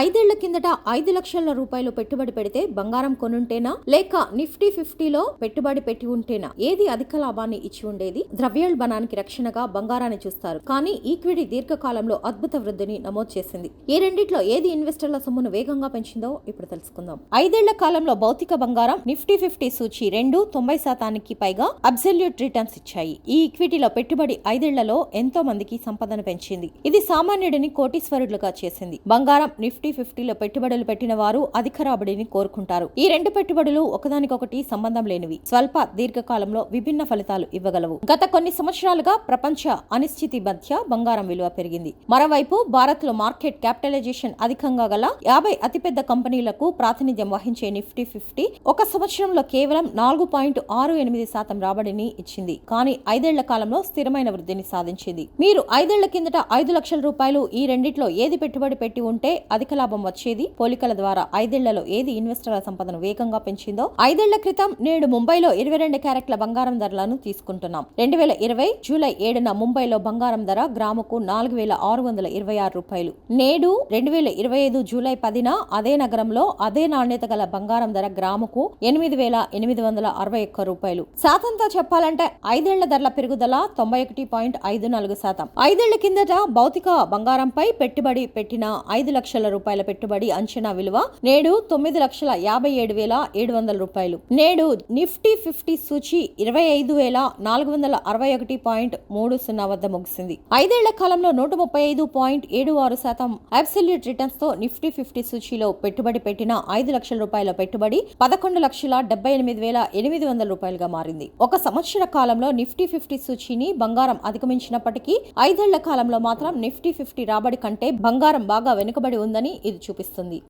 ఐదేళ్ళ కిందట ఐదు లక్షల రూపాయలు పెట్టుబడి పెడితే బంగారం కొనుంటేనా? లేక నిఫ్టీ ఫిఫ్టీలో పెట్టుబడి పెట్టి ఉంటేనా? ఏది అధిక లాభాన్ని ఇచ్చి ఉండేది? ద్రవ్యోల్బణానికి రక్షణగా బంగారాన్ని చూస్తారు. కానీ ఈక్విటీ దీర్ఘకాలంలో అద్భుత వృద్ధిని నమోదు చేసింది. ఈ రెండిట్లో ఏది ఇన్వెస్టర్ల సొమ్మును వేగంగా పెంచిందో ఇప్పుడు తెలుసుకుందాం. ఐదేళ్ళ కాలంలో భౌతిక బంగారం నిఫ్టీ ఫిఫ్టీ సూచి రెండు తొంభై శాతానికి పైగా అబ్సల్యూట్ రిటర్న్స్ ఇచ్చాయి. ఈ ఈక్విటీలో పెట్టుబడి ఐదేళ్ళలో ఎంతో మందికి సంపదను పెంచింది. ఇది సామాన్యుడిని కోటీశ్వరులుగా చేసింది. బంగారం నిఫ్టీ ఫిఫ్టీలో పెట్టుబడులు పెట్టిన వారు అధిక రాబడిని కోరుకుంటారు. ఈ రెండు పెట్టుబడులు ఒకదానికొకటి సంబంధం లేనివి. స్వల్ప దీర్ఘకాలంలో విభిన్న ఫలితాలు ఇవ్వగలవు. గత కొన్ని సంవత్సరాలుగా ప్రపంచ అనిశ్చితి మధ్య బంగారం విలువ పెరిగింది. మరోవైపు భారత్లో మార్కెట్ క్యాపిటలైజేషన్ అధికంగా గల యాభై అతిపెద్ద కంపెనీలకు ప్రాతినిధ్యం వహించే నిఫ్టీ ఫిఫ్టీ ఒక సంవత్సరంలో కేవలం నాలుగు పాయింట్ ఆరు ఎనిమిది శాతం రాబడిని ఇచ్చింది. కానీ ఐదేళ్ళ కాలంలో స్థిరమైన వృద్ధిని సాధించింది. మీరు ఐదేళ్ళ కిందట ఐదు లక్షల రూపాయలు ఈ రెండిట్లో ఏది పెట్టుబడి పెట్టి ఉంటే అధిక లాభం వచ్చేది? పోలికల ద్వారా ఐదేళ్ళలో ఏది ఇన్వెస్టర్ల సంపదను వేగంగా పెంచిందో? ఐదేళ్ళ క్రితం నేడు ముంబైలో ఇరవై రెండు క్యారెట్ల బంగారం ధరలను తీసుకుంటున్నాం. రెండు వేల ఇరవై జూలై ఏడున ముంబైలో బంగారం ధర గ్రాముకు నాలుగు వేల ఆరు వందల ఇరవై ఆరు రూపాయలు. నేడు రెండు వేల ఇరవై ఐదు జూలై పదిన అదే నగరంలో అదే నాణ్యత గల బంగారం ధర గ్రాముకు ఎనిమిది వేల ఎనిమిది వందల అరవై ఒక్క రూపాయలు. శాతంతో చెప్పాలంటే ఐదేళ్ళ ధరల పెరుగుదల తొంభై ఒకటి పాయింట్ ఐదు నాలుగు శాతం. ఐదేళ్ళ కిందట భౌతిక బంగారంపై పెట్టుబడి పెట్టిన ఐదు లక్షల రూపాయల పెట్టుబడి అంచనా విలువ నేడు తొమ్మిది లక్షల యాభై ఏడు వేల ఏడు వందల రూపాయలు. నేడు నిఫ్టీ ఫిఫ్టీ సూచి ఇరవై ఐదు వేల నాలుగు వందల అరవై ఒకటి పాయింట్ మూడు సున్నా వద్ద ముగిసింది. ఐదేళ్ళ కాలంలో నూట ముప్పై ఐదు పాయింట్ ఏడు ఆరు శాతం అబ్సల్యూట్ రిటర్న్స్తో నిఫ్టీ ఫిఫ్టీ సూచీలో పెట్టుబడి పెట్టిన ఐదు లక్షల రూపాయల పెట్టుబడి పదకొండు లక్షల డెబ్బై ఎనిమిది వేల ఎనిమిది వందల రూపాయలుగా మారింది. ఒక సంవత్సర కాలంలో నిఫ్టీ ఫిఫ్టీ సూచీని బంగారం అధిగమించినప్పటికీ ఐదేళ్ళ కాలంలో మాత్రం నిఫ్టీ ఫిఫ్టీ రాబడి కంటే బంగారం బాగా వెనుకబడి ఉందని ఇది చూపిస్తుంది.